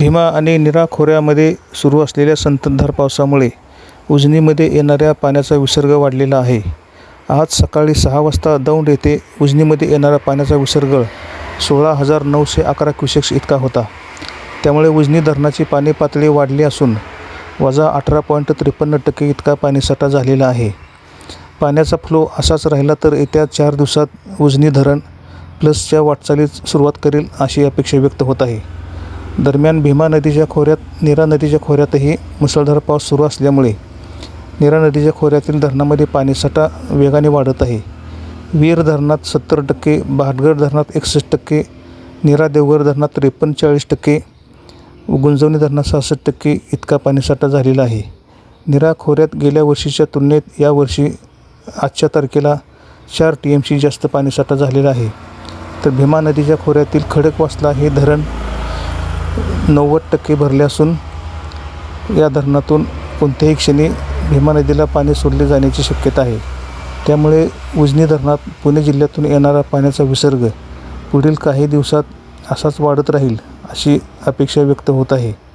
भीमा आणि निरा खोऱ्यामध्ये सुरू असलेल्या संततधार पावसामुळे उजनीमध्ये येणाऱ्या पाण्याचा विसर्ग वाढलेला आहे. आज सकाळी सहा वाजता दौंड येथे उजनीमध्ये येणारा पाण्याचा विसर्ग सोळा हजार नऊशे अकरा क्युसेक्स इतका होता. त्यामुळे उजनी धरणाची पाणी पातळी वाढली असून वजा अठरा पॉईंट त्रेपन्न टक्के इतका पाणीसाठा झालेला आहे. पाण्याचा फ्लो असाच राहिला तर येत्या चार दिवसात उजनी धरण प्लसच्या वाटचालीस सुरुवात करेल अशी अपेक्षा व्यक्त होत आहे. दरम्यान भीमा नदीच्या खोऱ्यात नीरा नदीच्या खोऱ्यातही मुसळधार पाऊस सुरू असल्यामुळे नीरा नदीच्या खोऱ्यातील धरणामध्ये पाणीसाठा वेगाने वाढत आहे. वीर धरणात सत्तर टक्के भाटगड धरणात एकसष्ट टक्के नीरा देवघर धरणात त्रेपन्न चाळीस टक्के गुंजवणी धरणात सहासष्ट टक्के इतका पाणीसाठा झालेला आहे. निरा खोऱ्यात गेल्या वर्षीच्या तुलनेत यावर्षी आजच्या तारखेला चार टी एम सी जास्त पाणीसाठा झालेला आहे. तर भीमा नदीच्या खोऱ्यातील खडकवासला हे धरण नव्वद टक्के भरले असून या धरणातून कोणत्याही क्षणी भीमा नदीला पाणी सोडले जाण्याची शक्यता आहे. त्यामुळे उजनी धरणात पुणे जिल्ह्यातून येणारा पाण्याचा विसर्ग पुढील काही दिवसात असाच वाढत राहील अशी अपेक्षा व्यक्त होत आहे.